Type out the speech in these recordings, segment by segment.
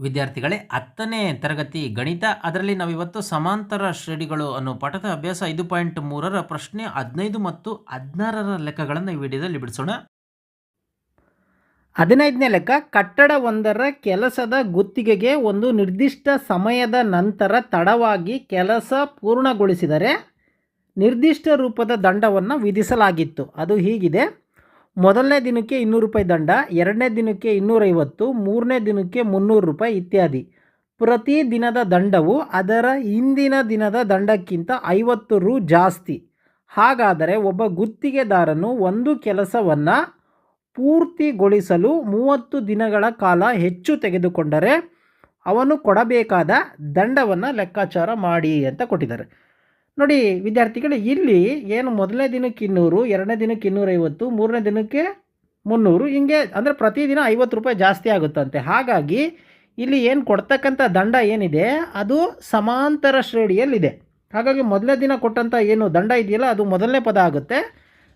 ವಿದ್ಯಾರ್ಥಿಗಳೇ, ಹತ್ತನೇ ತರಗತಿ ಗಣಿತ, ಅದರಲ್ಲಿ ನಾವಿವತ್ತು ಸಮಾಂತರ ಶ್ರೇಣಿಗಳು ಅನ್ನೋ ಪಾಠದ ಅಭ್ಯಾಸ ಐದು ಪಾಯಿಂಟ್ ಮೂರರ ಪ್ರಶ್ನೆ ಹದಿನೈದು ಮತ್ತು ಹದಿನಾರರ ಲೆಕ್ಕಗಳನ್ನು ಈ ವಿಡಿಯೋದಲ್ಲಿ ಬಿಡಿಸೋಣ. ಹದಿನೈದನೇ ಲೆಕ್ಕ, ಕಟ್ಟಡ ಒಂದರ ಕೆಲಸದ ಗುತ್ತಿಗೆಗೆ ಒಂದು ನಿರ್ದಿಷ್ಟ ಸಮಯದ ನಂತರ ತಡವಾಗಿ ಕೆಲಸ ಪೂರ್ಣಗೊಳಿಸಿದರೆ ನಿರ್ದಿಷ್ಟ ರೂಪದ ದಂಡವನ್ನು ವಿಧಿಸಲಾಗಿತ್ತು. ಅದು ಹೀಗಿದೆ. ಮೊದಲನೇ ದಿನಕ್ಕೆ ಇನ್ನೂರು ರೂಪಾಯಿ ದಂಡ, ಎರಡನೇ ದಿನಕ್ಕೆ ಇನ್ನೂರೈವತ್ತು, ಮೂರನೇ ದಿನಕ್ಕೆ ಮುನ್ನೂರು ರೂಪಾಯಿ ಇತ್ಯಾದಿ. ಪ್ರತಿ ದಿನದ ದಂಡವು ಅದರ ಹಿಂದಿನ ದಿನದ ದಂಡಕ್ಕಿಂತ ಐವತ್ತು ರು ಜಾಸ್ತಿ. ಹಾಗಾದರೆ ಒಬ್ಬ ಗುತ್ತಿಗೆದಾರನು ಒಂದು ಕೆಲಸವನ್ನು ಪೂರ್ತಿಗೊಳಿಸಲು ಮೂವತ್ತು ದಿನಗಳ ಕಾಲ ಹೆಚ್ಚು ತೆಗೆದುಕೊಂಡರೆ ಅವನು ಕೊಡಬೇಕಾದ ದಂಡವನ್ನು ಲೆಕ್ಕಾಚಾರ ಮಾಡಿ ಅಂತ ಕೊಟ್ಟಿದ್ದಾರೆ. ನೋಡಿ, ವಿದ್ಯಾರ್ಥಿಗಳು, ಇಲ್ಲಿ ಏನು ಮೊದಲನೇ ದಿನಕ್ಕೆ ಇನ್ನೂರು, ಎರಡನೇ ದಿನಕ್ಕೆ ಇನ್ನೂರೈವತ್ತು, ಮೂರನೇ ದಿನಕ್ಕೆ ಮುನ್ನೂರು, ಹಿಂಗೆ ಅಂದರೆ ಪ್ರತಿದಿನ ಐವತ್ತು ರೂಪಾಯಿ ಜಾಸ್ತಿ ಆಗುತ್ತಂತೆ. ಹಾಗಾಗಿ ಇಲ್ಲಿ ಏನು ಕೊಡ್ತಕ್ಕಂಥ ದಂಡ ಏನಿದೆ, ಅದು ಸಮಾಂತರ ಶ್ರೇಣಿಯಲ್ಲಿದೆ. ಹಾಗಾಗಿ ಮೊದಲನೇ ದಿನ ಕೊಟ್ಟಂಥ ಏನು ದಂಡ ಇದೆಯಲ್ಲ, ಅದು ಮೊದಲನೇ ಪದ ಆಗುತ್ತೆ.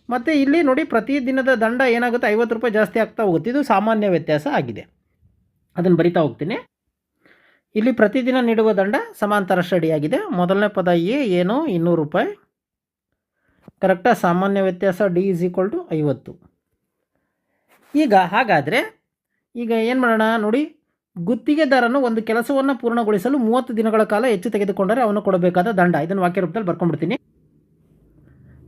ಮತ್ತು ಇಲ್ಲಿ ನೋಡಿ, ಪ್ರತಿ ದಿನದ ದಂಡ ಏನಾಗುತ್ತೆ, ಐವತ್ತು ರೂಪಾಯಿ ಜಾಸ್ತಿ ಆಗ್ತಾ ಹೋಗುತ್ತೆ. ಇದು ಸಾಮಾನ್ಯ ವ್ಯತ್ಯಾಸ ಆಗಿದೆ. ಅದನ್ನು ಬರಿತಾ ಹೋಗ್ತೀನಿ. ಇಲ್ಲಿ ಪ್ರತಿದಿನ ನೀಡುವ ದಂಡ ಸಮಾಂತರ ಶ್ರೇಣಿಯಾಗಿದೆ. ಮೊದಲನೇ ಪದ ಎ, ಏನು? ಇನ್ನೂರು ರೂಪಾಯಿ. ಕರೆಕ್ಟಾಗಿ ಸಾಮಾನ್ಯ ವ್ಯತ್ಯಾಸ ಡಿ ಇಸ್ ಈಕ್ವಲ್ ಟು ಐವತ್ತು. ಈಗ ಹಾಗಾದರೆ, ಈಗ ಏನು ಮಾಡೋಣ ನೋಡಿ. ಗುತ್ತಿಗೆದಾರನು ಒಂದು ಕೆಲಸವನ್ನು ಪೂರ್ಣಗೊಳಿಸಲು ಮೂವತ್ತು ದಿನಗಳ ಕಾಲ ಹೆಚ್ಚು ತೆಗೆದುಕೊಂಡರೆ ಅವನು ಕೊಡಬೇಕಾದ ದಂಡ. ಇದನ್ನು ವಾಕ್ಯ ರೂಪದಲ್ಲಿ ಬರ್ಕೊಂಡ್ಬಿಡ್ತೀನಿ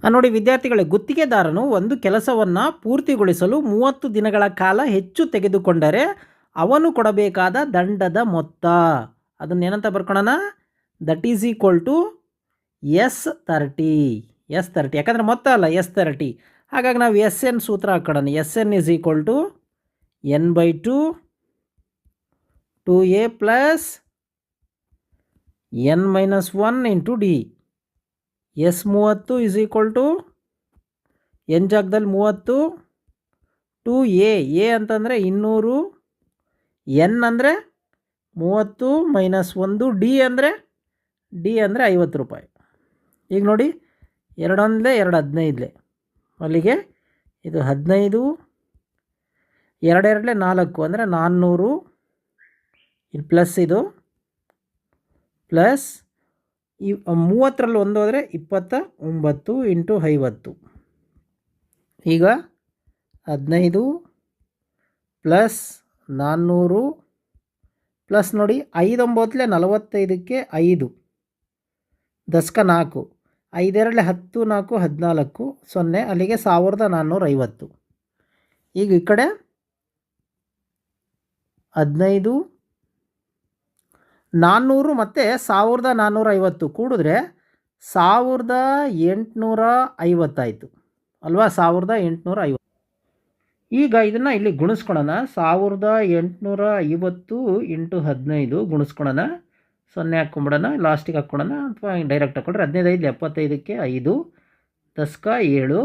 ನೋಡಿ, ವಿದ್ಯಾರ್ಥಿಗಳೇ ಗುತ್ತಿಗೆದಾರನು ಒಂದು ಕೆಲಸವನ್ನು ಪೂರ್ತಿಗೊಳಿಸಲು ಮೂವತ್ತು ದಿನಗಳ ಕಾಲ ಹೆಚ್ಚು ತೆಗೆದುಕೊಂಡರೆ ಅವನು ಕೊಡಬೇಕಾದ ದಂಡದ ಮೊತ್ತ. ಅದನ್ನ ಏನಂತ ಬರ್ಕೊಳ್ಳೋಣ that is equal to S thirty S thirty ಯಾಕಂದರೆ ಮೊತ್ತ ಅಲ್ಲ ಎಸ್ ತರ್ಟಿ ಹಾಗಾಗಿ ನಾವು ಎಸ್ ಎನ್ ಸೂತ್ರ ಹಾಕ್ಕೊಡೋಣ. S N is equal to N by two two A plus N minus one into D S ಮೂವತ್ತು ಇಸ್ ಈಕ್ವಲ್ ಟು ಎನ್ ಜಾಗದಲ್ಲಿ ಮೂವತ್ತು to A A ಅಂತಂದರೆ ಇನ್ನೂರು ಎನ್ ಅಂದರೆ ಮೂವತ್ತು ಮೈನಸ್ ಒಂದು ಡಿ ಅಂದರೆ ಡಿ ಅಂದರೆ ಐವತ್ತು ರೂಪಾಯಿ. ಈಗ ನೋಡಿ, ಎರಡೊಂದಲೇ ಎರಡು ಹದಿನೈದಲೆ. ಅಲ್ಲಿಗೆ ಇದು ಹದಿನೈದು, ಎರಡೆರಡಲೇ ನಾಲ್ಕು ಅಂದರೆ ನಾನ್ನೂರು ಇಲ್ಲಿ ಪ್ಲಸ್ ಇದು, ಪ್ಲಸ್ ಇವ್ ಮೂವತ್ತರಲ್ಲಿ ಒಂದು ಹೋದರೆ ಇಪ್ಪತ್ತ ಒಂಬತ್ತು ಇಂಟು ಐವತ್ತು. ಈಗ ಹದಿನೈದು, ಪ್ಲಸ್ ನಾನ್ನೂರು ಪ್ಲಸ್ ನೋಡಿ ಐದೊಂಬತ್ತಲೆ ನಲವತ್ತೈದಕ್ಕೆ ಐದು. ದಶಕ ನಾಲ್ಕು. ಐದೆರಡಲೆ ಹತ್ತು ನಾಲ್ಕು ಹದಿನಾಲ್ಕು ಸೊನ್ನೆ ಅಲ್ಲಿಗೆ ಸಾವಿರದ ನಾನ್ನೂರ ಐವತ್ತು. ಈಗ ಈ ಕಡೆ ಹದಿನೈದು, ನಾನ್ನೂರು ಮತ್ತು ಸಾವಿರದ ನಾನ್ನೂರ ಐವತ್ತು ಕೂಡಿದ್ರೆ ಸಾವಿರದ ಎಂಟುನೂರ ಐವತ್ತಾಯಿತು. ಅಲ್ವಾ? ಸಾವಿರದ ಎಂಟುನೂರ ಐವತ್ತು. ಈಗ ಇದನ್ನು ಇಲ್ಲಿ ಗುಣಿಸ್ಕೊಳೋಣ. ಸಾವಿರದ ಎಂಟುನೂರ ಐವತ್ತು ಇಂಟು ಹದಿನೈದು ಗುಣಿಸ್ಕೊಳೋಣ. ಸೊನ್ನೆ ಹಾಕ್ಕೊಂಬಿಡೋಣ ಲಾಸ್ಟಿಗೆ ಹಾಕ್ಕೊಳೋಣ. ಅಥವಾ ಡೈರೆಕ್ಟ್ ಹಾಕ್ಕೊಂಡ್ರೆ ಹದಿನೈದು, ಎಪ್ಪತ್ತೈದಕ್ಕೆ ಐದು, ದಸಕ ಏಳು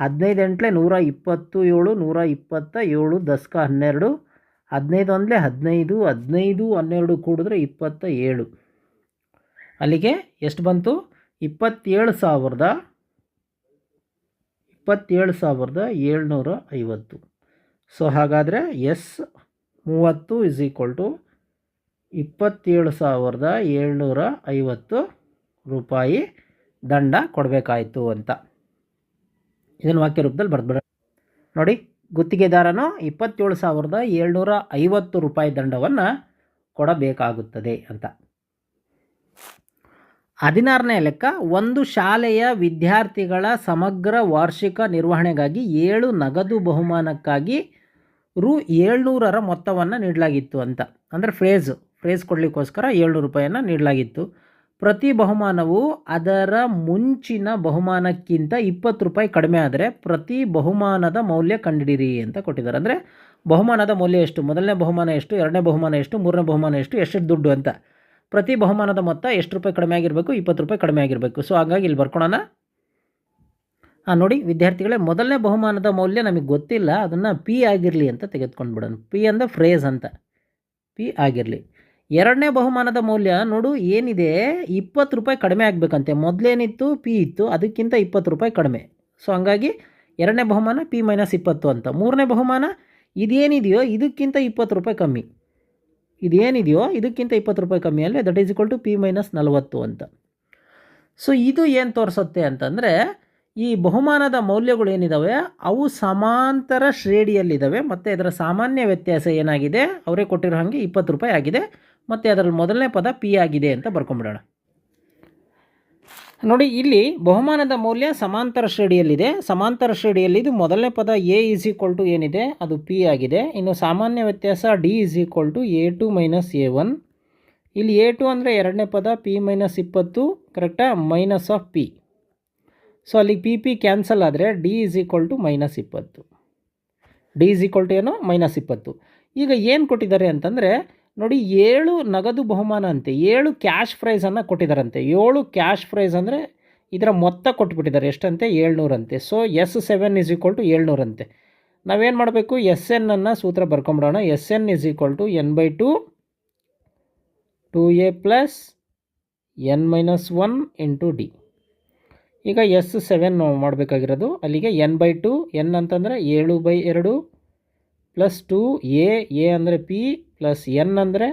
ಹದಿನೈದು ಎಂಟ್ಲೆ ನೂರ ಇಪ್ಪತ್ತು ಏಳು, ನೂರ ಇಪ್ಪತ್ತ ಏಳು, ದಸಕ ಹನ್ನೆರಡು, ಹದಿನೈದು ಅಂದರೆ ಹದಿನೈದು ಹದಿನೈದು ಹನ್ನೆರಡು ಕೂಡಿದ್ರೆ ಇಪ್ಪತ್ತ ಏಳು. ಅಲ್ಲಿಗೆ ಎಷ್ಟು ಬಂತು? ಇಪ್ಪತ್ತೇಳು ಸಾವಿರದ ಇಪ್ಪತ್ತೇಳು ಸಾವಿರದ ಏಳ್ನೂರ ಐವತ್ತು. ಸೊ ಹಾಗಾದರೆ ಎಸ್ ಮೂವತ್ತು ಇಸ್ ಈಕ್ವಲ್ ಟು ಇಪ್ಪತ್ತೇಳು ಸಾವಿರದ ಏಳ್ನೂರ ಐವತ್ತು ರೂಪಾಯಿ ದಂಡ ಕೊಡಬೇಕಾಯಿತು ಅಂತ. ಇದನ್ನು ವಾಕ್ಯ ರೂಪದಲ್ಲಿ ಬರೆದ್ಬಿಡ. ನೋಡಿ, ಗುತ್ತಿಗೆದಾರನು ಇಪ್ಪತ್ತೇಳು ಸಾವಿರದ ಏಳ್ನೂರ ಐವತ್ತು ರೂಪಾಯಿ ದಂಡವನ್ನು ಕೊಡಬೇಕಾಗುತ್ತದೆ ಅಂತ. ಹದಿನಾರನೇ ಲೆಕ್ಕ, ಒಂದು ಶಾಲೆಯ ವಿದ್ಯಾರ್ಥಿಗಳ ಸಮಗ್ರ ವಾರ್ಷಿಕ ನಿರ್ವಹಣೆಗಾಗಿ ಏಳು ನಗದು ಬಹುಮಾನಕ್ಕಾಗಿ ರು ಏಳ್ನೂರರ ಮೊತ್ತವನ್ನು ನೀಡಲಾಗಿತ್ತು ಅಂತ. ಅಂದರೆ ಫ್ರೇಜ್ ಫ್ರೇಜ್ ಕೊಡಲಿಕ್ಕೋಸ್ಕರ ಏಳ್ನೂರು ರೂಪಾಯಿಯನ್ನು ನೀಡಲಾಗಿತ್ತು. ಪ್ರತಿ ಬಹುಮಾನವು ಅದರ ಮುಂಚಿನ ಬಹುಮಾನಕ್ಕಿಂತ ಇಪ್ಪತ್ತು ರೂಪಾಯಿ ಕಡಿಮೆ ಆದರೆ ಪ್ರತಿ ಬಹುಮಾನದ ಮೌಲ್ಯ ಕಂಡಿಡಿರಿ ಅಂತ ಕೊಟ್ಟಿದ್ದಾರೆ. ಅಂದರೆ ಬಹುಮಾನದ ಮೌಲ್ಯ ಎಷ್ಟು? ಮೊದಲನೇ ಬಹುಮಾನ ಎಷ್ಟು? ಎರಡನೇ ಬಹುಮಾನ ಎಷ್ಟು? ಮೂರನೇ ಬಹುಮಾನ ಎಷ್ಟು? ಎಷ್ಟು ದುಡ್ಡು ಅಂತ. ಪ್ರತಿ ಬಹುಮಾನದ ಮೊತ್ತ ಎಷ್ಟು ರೂಪಾಯಿ ಕಡಿಮೆ ಆಗಿರಬೇಕು, ಇಪ್ಪತ್ತು ರೂಪಾಯಿ ಕಡಿಮೆ ಆಗಿರಬೇಕು. ಸೊ ಹಾಗಾಗಿ ಇಲ್ಲಿ ಬರ್ಕೊಳೋಣ. ಹಾಂ ನೋಡಿ, ವಿದ್ಯಾರ್ಥಿಗಳೇ, ಮೊದಲನೇ ಬಹುಮಾನದ ಮೌಲ್ಯ ನಮಗೆ ಗೊತ್ತಿಲ್ಲ, ಅದನ್ನು ಪಿ ಆಗಿರಲಿ ಅಂತ ತೆಗೆದುಕೊಂಡು ಬಿಡೋಣ ಪಿ ಅಂದರೆ ಫ್ರೇಜ್ ಅಂತ. ಪಿ ಆಗಿರಲಿ. ಎರಡನೇ ಬಹುಮಾನದ ಮೌಲ್ಯ, ನೋಡು, ಏನಿದೆ? ಇಪ್ಪತ್ತು ರೂಪಾಯಿ ಕಡಿಮೆ ಆಗಬೇಕಂತೆ. ಮೊದಲೇನಿತ್ತು ಪಿ ಇತ್ತು, ಅದಕ್ಕಿಂತ ಇಪ್ಪತ್ತು ರೂಪಾಯಿ ಕಡಿಮೆ. ಸೊ ಹಂಗಾಗಿ ಎರಡನೇ ಬಹುಮಾನ ಪಿ ಮೈನಸ್ ಇಪ್ಪತ್ತು ಅಂತ. ಮೂರನೇ ಬಹುಮಾನ, ಇದೇನಿದೆಯೋ, ಇದಕ್ಕಿಂತ ಇಪ್ಪತ್ತು ರೂಪಾಯಿ ಕಮ್ಮಿ. ಇದೇನಿದೆಯೋ, ಇದಕ್ಕಿಂತ ಇಪ್ಪತ್ತು ರೂಪಾಯಿ ಕಮ್ಮಿ ಅಂದರೆ that is equal to P minus ನಲವತ್ತು ಅಂತ. ಸೊ ಇದು ಏನು ತೋರಿಸುತ್ತೆ ಅಂತಂದರೆ, ಈ ಬಹುಮಾನದ ಮೌಲ್ಯಗಳು ಏನಿದ್ದಾವೆ ಅವು ಸಮಾಂತರ ಶ್ರೇಣಿಯಲ್ಲಿದ್ದಾವೆ ಮತ್ತು ಅದರ ಸಾಮಾನ್ಯ ವ್ಯತ್ಯಾಸ ಏನಾಗಿದೆ? ಅವರೇ ಕೊಟ್ಟಿರೋ ಹಾಗೆ ಇಪ್ಪತ್ತು ರೂಪಾಯಿ ಆಗಿದೆ. ಮತ್ತು ಅದರಲ್ಲಿ ಮೊದಲನೇ ಪದ ಪಿ ಆಗಿದೆ ಅಂತ ಬರ್ಕೊಂಬಿಡೋಣ. ನೋಡಿ, ಇಲ್ಲಿ ಬಹುಮಾನದ ಮೌಲ್ಯ ಸಮಾಂತರ ಶ್ರೇಣಿಯಲ್ಲಿದೆ. ಸಮಾಂತರ ಶ್ರೇಣಿಯಲ್ಲಿ ಇದು ಮೊದಲನೇ ಪದ ಎ ಇಸ್ ಈಕ್ವಲ್ ಟು ಏನಿದೆ? ಅದು ಪಿ ಆಗಿದೆ. ಇನ್ನು ಸಾಮಾನ್ಯ ವ್ಯತ್ಯಾಸ D is equal to A two minus A one ಇಲ್ಲಿ ಎ ಟು ಅಂದರೆ ಎರಡನೇ ಪದ ಪಿ ಮೈನಸ್ ಇಪ್ಪತ್ತು ಕರೆಕ್ಟಾ ಮೈನಸ್ ಆಫ್ ಪಿ ಸೊ ಅಲ್ಲಿ ಪಿ ಪಿ ಕ್ಯಾನ್ಸಲ್ ಆದರೆ D is equal to minus ಇಪ್ಪತ್ತು. ಡಿ ಇಸ್ ಈಕ್ವಲ್ ಟು ಏನು? ಮೈನಸ್ ಇಪ್ಪತ್ತು. ಈಗ ಏನು ಕೊಟ್ಟಿದ್ದಾರೆ ಅಂತಂದರೆ ನೋಡಿ, ಏಳು ನಗದು ಬಹುಮಾನ ಅಂತೆ, ಏಳು ಕ್ಯಾಶ್ ಪ್ರೈಸನ್ನು ಕೊಟ್ಟಿದ್ದಾರಂತೆ ಏಳು ಕ್ಯಾಶ್ ಪ್ರೈಸ್ ಅಂದರೆ ಇದರ ಮೊತ್ತ ಕೊಟ್ಬಿಟ್ಟಿದ್ದಾರೆ. ಎಷ್ಟಂತೆ? ಏಳ್ನೂರಂತೆ so S seven is equal to ಏಳ್ನೂರಂತೆ ನಾವೇನು ಮಾಡಬೇಕು? ಎಸ್ ಎನ್ನನ್ನು ಸೂತ್ರ ಬರ್ಕೊಂಬಿಡೋಣ. S N is equal to N by two two A plus N minus one into D ಈಗ ಎಸ್ ಸೆವೆನ್ ಮಾಡಬೇಕಾಗಿರೋದು, ಅಲ್ಲಿಗೆ ಎನ್ ಬೈ ಟು ಎನ್ ಅಂತಂದರೆ ಏಳು ಬೈ ಎರಡು ಪ್ಲಸ್ ಟು ಎ ಎ ಅಂದರೆ ಪಿ ಪ್ಲಸ್ ಎನ್ ಅಂದರೆ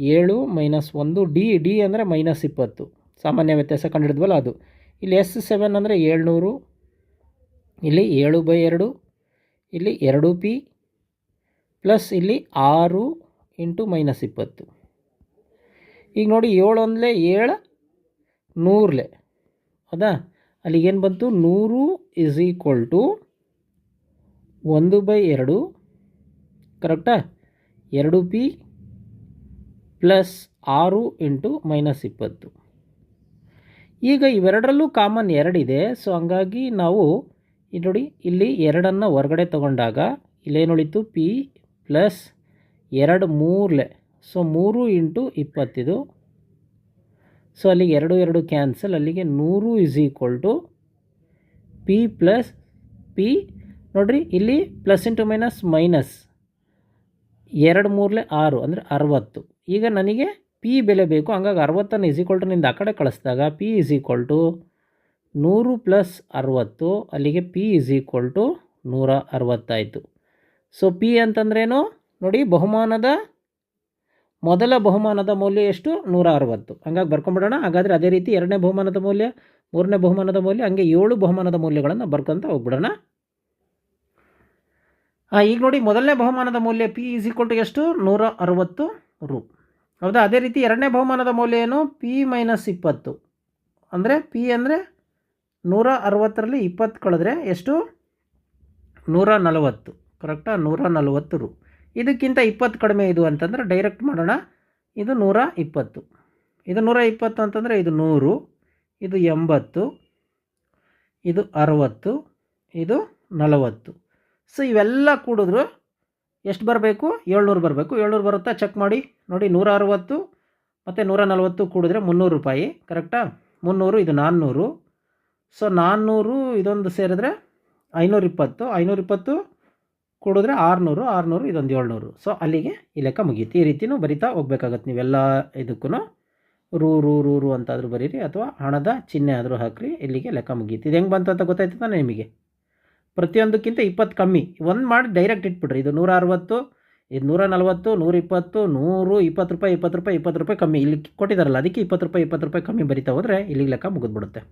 ಏಳು ಮೈನಸ್ ಒಂದು, ಡಿ ಡಿ ಅಂದರೆ ಮೈನಸ್ ಇಪ್ಪತ್ತು. ಸಾಮಾನ್ಯ ವ್ಯತ್ಯಾಸ ಕಂಡುಹಿಡಿದ್ವಲ್ಲ ಅದು. ಇಲ್ಲಿ ಎಸ್ ಸೆವೆನ್ ಅಂದರೆ ಏಳ್ನೂರು, ಇಲ್ಲಿ ಏಳು ಬೈ ಎರಡು, ಇಲ್ಲಿ ಎರಡು ಪಿ, ಪ್ಲಸ್ ಇಲ್ಲಿ ಆರು ಇಂಟು ಮೈನಸ್ ಇಪ್ಪತ್ತು. ಈಗ ನೋಡಿ ಏಳು ಅಂದಲೆ ಏಳು, ನೂರಲೆ. ಹೌದಾ ಅಲ್ಲಿಗೇನು ಬಂತು? ನೂರು ಇಸ್ ಈಕ್ವಲ್ ಟು ಒಂದು ಬೈ ಎರಡು. ಕರೆಕ್ಟಾ ಎರಡು ಪಿ ಪ್ಲಸ್ ಆರು ಇಂಟು ಮೈನಸ್ ಇಪ್ಪತ್ತು. ಈಗ ಇವೆರಡರಲ್ಲೂ ಕಾಮನ್ ಎರಡಿದೆ ಸೊ ಹಂಗಾಗಿ ನಾವು ನೋಡಿ ಇಲ್ಲಿ ಎರಡನ್ನು ಹೊರಗಡೆ ತಗೊಂಡಾಗ ಇಲ್ಲೇನು ಉಳಿತು ಪಿ ಪ್ಲಸ್ ಎರಡು ಮೂರ್ಲೆ. ಸೊ ಮೂರು ಇಂಟು ಇಪ್ಪತ್ತಿದು. ಸೊ ಅಲ್ಲಿಗೆ ಎರಡು ಎರಡು ಕ್ಯಾನ್ಸಲ್. ಅಲ್ಲಿಗೆ ನೂರು is equal to P plus P. ನೋಡಿರಿ, ಇಲ್ಲಿ ಪ್ಲಸ್ ಇಂಟು ಮೈನಸ್ ಮೈನಸ್. ಎರಡು ಮೂರಲೆ ಆರು ಅಂದರೆ ಅರವತ್ತು. ಈಗ ನನಗೆ ಪಿ ಬೆಲೆ ಬೇಕು, ಹಂಗಾಗಿ ಅರವತ್ತನ್ನು ಟು ನಿಂದ ಆ ಕಡೆ ಕಳಿಸಿದಾಗ ಪಿ ಇಸ್ ಈಕ್ವಲ್ ನೂರು ಪ್ಲಸ್ ಅರವತ್ತು, ಅಲ್ಲಿಗೆ ಪಿ ಇಸ್ ಈಕ್ವಲ್ ಟು ನೂರ ಅರವತ್ತಾಯಿತು. ಸೊ ಪಿ ಅಂತಂದ್ರೇನು? ನೋಡಿ, ಬಹುಮಾನದ, ಮೊದಲ ಬಹುಮಾನದ ಮೌಲ್ಯ ಎಷ್ಟು? ನೂರ ಅರವತ್ತು. ಹಂಗಾಗಿ ಬರ್ಕೊಂಬಿಡೋಣ. ಹಾಗಾದರೆ ಅದೇ ರೀತಿ ಎರಡನೇ ಬಹುಮಾನದ ಮೌಲ್ಯ, ಮೂರನೇ ಬಹುಮಾನದ ಮೌಲ್ಯ, ಹಂಗೆ ಏಳು ಬಹುಮಾನದ ಮೌಲ್ಯಗಳನ್ನು ಬರ್ಕೊಂತ ಹೋಗ್ಬಿಡೋಣ. ಈಗ ನೋಡಿ ಮೊದಲನೇ ಬಹುಮಾನದ ಮೌಲ್ಯ ಪಿ ಈಸ್ ಈಕ್ವಲ್ ಟು ಎಷ್ಟು? ನೂರ ಅರವತ್ತು ರು. ಹೌದಾ? ಅದೇ ರೀತಿ ಎರಡನೇ ಬಹುಮಾನದ ಮೌಲ್ಯ ಏನು? ಪಿ ಮೈನಸ್ ಇಪ್ಪತ್ತು. ಅಂದರೆ ಪಿ ಅಂದರೆ ನೂರ ಅರವತ್ತರಲ್ಲಿ ಇಪ್ಪತ್ತು ಕಳೆದ್ರೆ ಎಷ್ಟು? ನೂರ ನಲವತ್ತು ಕರೆಕ್ಟಾ ನೂರ ನಲವತ್ತು ರು. ಇದಕ್ಕಿಂತ ಇಪ್ಪತ್ತು ಕಡಿಮೆ ಇದು ಅಂತಂದರೆ ಡೈರೆಕ್ಟ್ ಮಾಡೋಣ. ಇದು ನೂರ ಇಪ್ಪತ್ತು ಇದು ನೂರ ಇಪ್ಪತ್ತು ಅಂತಂದರೆ ಇದು ನೂರು. ಇದು ಎಂಬತ್ತು. ಇದು ಅರವತ್ತು. ಇದು ನಲವತ್ತು. ಸೊ ಇವೆಲ್ಲ ಕೂಡಿದ್ರು ಎಷ್ಟು ಬರಬೇಕು? ಏಳ್ನೂರು ಬರಬೇಕು. ಏಳ್ನೂರು ಬರುತ್ತಾ? ಚೆಕ್ ಮಾಡಿ. ನೋಡಿ ನೂರ ಅರವತ್ತು ಮತ್ತು ನೂರ ನಲವತ್ತು ಕೂಡಿದ್ರೆ ಮುನ್ನೂರು ರೂಪಾಯಿ. ಕರೆಕ್ಟಾ ಮುನ್ನೂರು, ಇದು ನಾನ್ನೂರು. ಸೊ ನಾನ್ನೂರು ಇದೊಂದು ಸೇರಿದ್ರೆ ಐನೂರ ಇಪ್ಪತ್ತು ಐನೂರ ಇಪ್ಪತ್ತು ಕೂಡಿದ್ರೆ ಆರುನೂರು. ಆರುನೂರು, ಇದೊಂದು ಏಳ್ನೂರು. ಸೊ ಅಲ್ಲಿಗೆ ಈ ಲೆಕ್ಕ ಮುಗಿಯುತ್ತೆ ಈ ರೀತಿನೂ ಬರಿತಾ ಹೋಗ್ಬೇಕಾಗತ್ತೆ ನೀವೆಲ್ಲ ಇದಕ್ಕೂ ರೂ ರೂ ರೂ ರೂ ಅಂತಾದರೂ ಬರೀರಿ. ಅಥವಾ ಹಣದ ಚಿಹ್ನೆ ಆದರೂ ಹಾಕ್ರಿ. ಇಲ್ಲಿಗೆ ಲೆಕ್ಕ ಮುಗೀತು. ಇದು ಹೆಂಗೆ ಬಂತು ಅಂತ ಗೊತ್ತಾಯ್ತದ ನಿಮಗೆ? ಪ್ರತಿಯೊಂದಕ್ಕಿಂತ ಇಪ್ಪತ್ತು ಕಮ್ಮಿ. ಒಂದು ಮಾಡಿ ಡೈರೆಕ್ಟ್ ಇಟ್ಬಿಡ್ರಿ. ಇದು ನೂರ ಅರವತ್ತು ಇದು ನೂರ ನಲ್ವತ್ತು ನೂರ, ಇಪ್ಪತ್ತು ನೂರು ಇಪ್ಪತ್ತು ರೂಪಾಯಿ ಇಪ್ಪತ್ತು ರೂಪಾಯಿ ಇಪ್ಪತ್ತು ರೂಪಾಯಿ ಕಮ್ಮಿ. ಇಲ್ಲಿ ಕೊಟ್ಟಿದ್ದಾರಲ್ಲ ಅದಕ್ಕೆ ಇಪ್ಪತ್ತು ರೂಪಾಯಿ ಇಪ್ಪತ್ತು ರೂಪಾಯಿ ಕಮ್ಮಿ ಬರಿತಾ ಹೋದರೆ ಇಲ್ಲಿಗೆ ಲೆಕ್ಕ ಮುಗಿದ್ಬಿಡುತ್ತೆ.